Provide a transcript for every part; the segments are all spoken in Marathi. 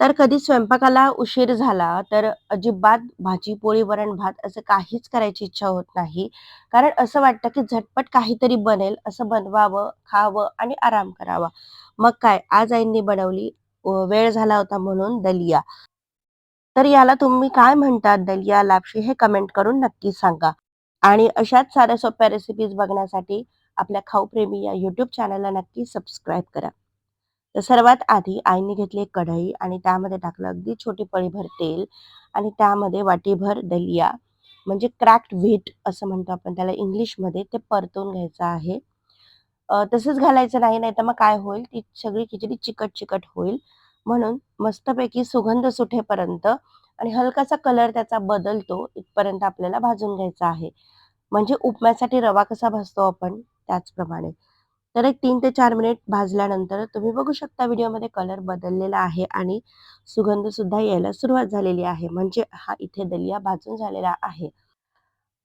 तर कधी स्वयंपाकाला उशीर झाला तर अजिबात भाजी, पोळी, वरण-भात असं काहीच करायची इच्छा होत नाही. कारण असं वाटतं की झटपट काहीतरी बनेल, असं बनवावं, खावं आणि आराम करावा. मग काय आज आईंनी बनवली वेळ झाला होता म्हणून दलिया. तर याला तुम्ही काय म्हणतात दलिया, लापशी हे कमेंट करून नक्की सांगा. आणि अशाच साऱ्या सोप्या रेसिपीज बघण्यासाठी आपल्या खाऊप्रेमी या यूट्यूब चॅनलला नक्की सबस्क्राईब करा. तर सर्वात आधी आईने घेतली एक कढई आणि त्यामध्ये टाकलं अगदी छोटी पळीभर तेल आणि त्यामध्ये वाटीभर दलिया म्हणजे क्रॅक्ड व्हीट असं म्हणतो आपण त्याला इंग्लिशमध्ये ते परतून घ्यायचं आहे. तसंच घालायचं नाही नाही तर मग काय होईल? ती सगळी खिचडी चिकट चिकट होईल. म्हणून मस्तपैकी सुगंध सुटेपर्यंत आणि हलकासा कलर त्याचा बदलतो इथपर्यंत आपल्याला भाजून घ्यायचा आहे. म्हणजे उपम्यासाठी रवा कसा भाजतो आपण? त्याचप्रमाणे. तर एक तीन ते चार मिनिट भाजल्यानंतर तुम्ही बघू शकता व्हिडिओमध्ये कलर बदललेला आहे आणि सुगंध सुद्धा यायला सुरुवात झालेली आहे. म्हणजे हा इथे दलिया भाजून झालेला आहे.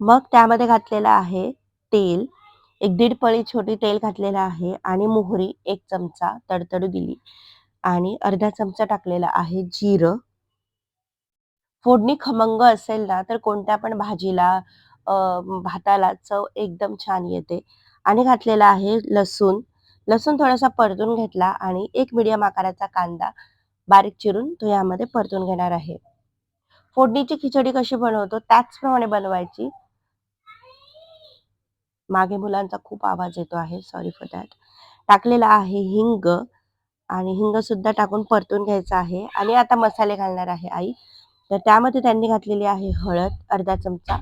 मग त्यामध्ये घातलेला आहे तेल. एक दीड पळी छोटी तेल घातलेलं आहे आणि मोहरी एक चमचा तडतडू दिली आणि अर्धा चमचा टाकलेला आहे जिरं. फोडणी खमंग असेल ना तर कोणत्या पण भाजीला अ, भाताला चव एकदम छान येते. आणि घातलेला आहे लसूण. लसूण थोडासा परतून घेतला आणि एक मिडियम आकाराचा कांदा बारीक चिरून तो यामध्ये परतून घेणार आहे. फोडणीची खिचडी कशी बनवतो त्याचप्रमाणे बनवायची. मागे मुलांचा खूप आवाज येतो आहे सॉरी फॉर दॅट टाकलेला आहे हिंग आणि हिंग सुद्धा टाकून परतून घ्यायचा आहे आणि आता मसाले घालणार आहे आई. तर त्यामध्ये त्यांनी घातलेली आहे हळद अर्धा चमचा.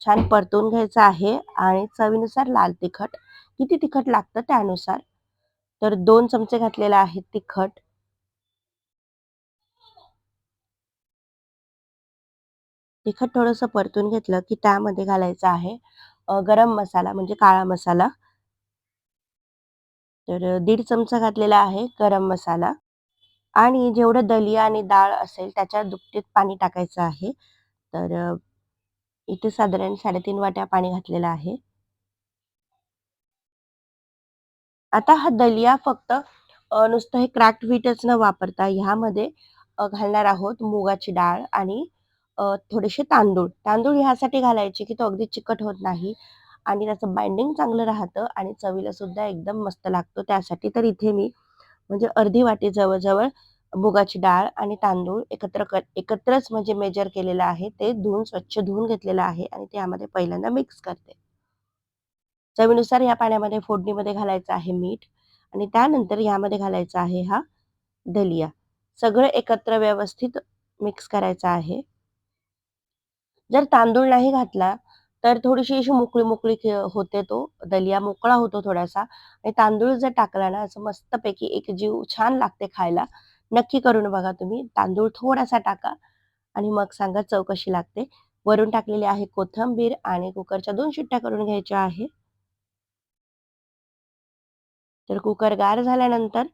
छान परतून घ्यायचा आहे आणि चवीनुसार लाल तिखट किती तिखट लागतं त्यानुसार? तर दोन चमचे घातलेला आहे तिखट. तिखट थोडंसं परतून घेतलं की त्यामध्ये घालायचं आहे गरम मसाला म्हणजे काळा मसाला. तर दीड चमचा घातलेला आहे गरम मसाला. आणि जेवढं दलिया आणि डाळ असेल त्याच्या दुपटीत पाणी टाकायचं आहे. तर इथे साधारण साडेतीन वाट्या पाणी घातलेलं आहे. आता हा दलिया फक्त नुसतं हे क्रॅक्ट व्हीटच न वापरता ह्यामध्ये घालणार आहोत मुगाची डाळ आणि थोडेसे तांदूळ. तांदूळ ह्यासाठी घालायचे की तो अगदी चिकट होत नाही आणि त्याचं बाइंडिंग चांगलं राहतं आणि चवीला सुद्धा एकदम मस्त लागतो. त्यासाठी तर इथे मी म्हणजे अर्धी वाटी जवळजवळ मुगाची डाळ आणि तांदूळ एकत्र कर एकत्रच म्हणजे मेजर केलेलं आहे. ते धुवून स्वच्छ धुवून घेतलेलं आहे आणि ते यामध्ये पहिल्यांदा मिक्स करते. चवीनुसार या पाण्यामध्ये फोडणीमध्ये घालायचं आहे मीठ आणि त्यानंतर यामध्ये घालायचा आहे हा दलिया. सगळं एकत्र व्यवस्थित मिक्स करायचं आहे. जर तांदूळ नाही घातला तर थोडीशी अशी मोकळी-मोकळी होते तो दलिया मोकळा होतो थोडासा आणि तांदूळ जर टाकला ना असं मस्तपैकी एक जीव छान लागते खायला. नक्की करून बघा तुम्ही. तांदूळ थोडासा टाका आणि मग सांगा चव कशी लागते. वरून टाकलेली आहे कोथिंबीर आणि कुकरच्या दोन शिट्ट्या करून घ्यायच्या आहे. तर कुकर गार झाल्यानंतर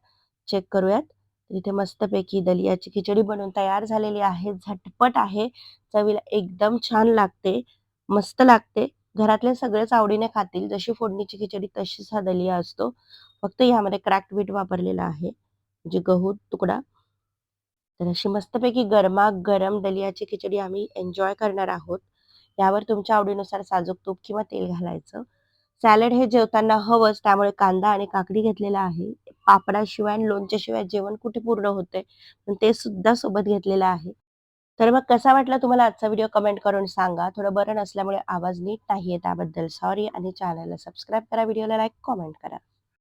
चेक करूयात. इथे मस्तपैकी दलियाची खिचडी बनवून तयार झालेली आहे. झटपट आहे. चवीला एकदम छान लागते. मस्त लागते. घरातले सगळेच आवडीने खातील. जशी फोडणीची खिचडी तशीच हा दलिया असतो. फक्त यामध्ये क्रॅक्ट व्हीट वापरलेला आहे. म्हणजे गहू तुकडा. तर अशी मस्तपैकी गरमागरम दलियाची खिचडी आम्ही एन्जॉय करणार आहोत. यावर तुमच्या आवडीनुसार साजूक तूप किंवा तेल घालायचं. सॅलड हे जेवताना हवंच त्यामुळे कांदा आणि काकडी घेतलेला आहे. पापडाशिवाय आणि लोणच्याशिवाय जेवण कुठे पूर्ण होते पण ते सुद्धा सोबत घेतलेलं आहे. तर मग कसा वाटला तुम्हाला आजचा व्हिडिओ कमेंट करून सांगा. थोडं बरं नसल्यामुळे आवाज नीट नाहीये त्याबद्दल सॉरी आणि चॅनलला सबस्क्राईब करा, व्हिडिओला लाईक, कमेंट करा.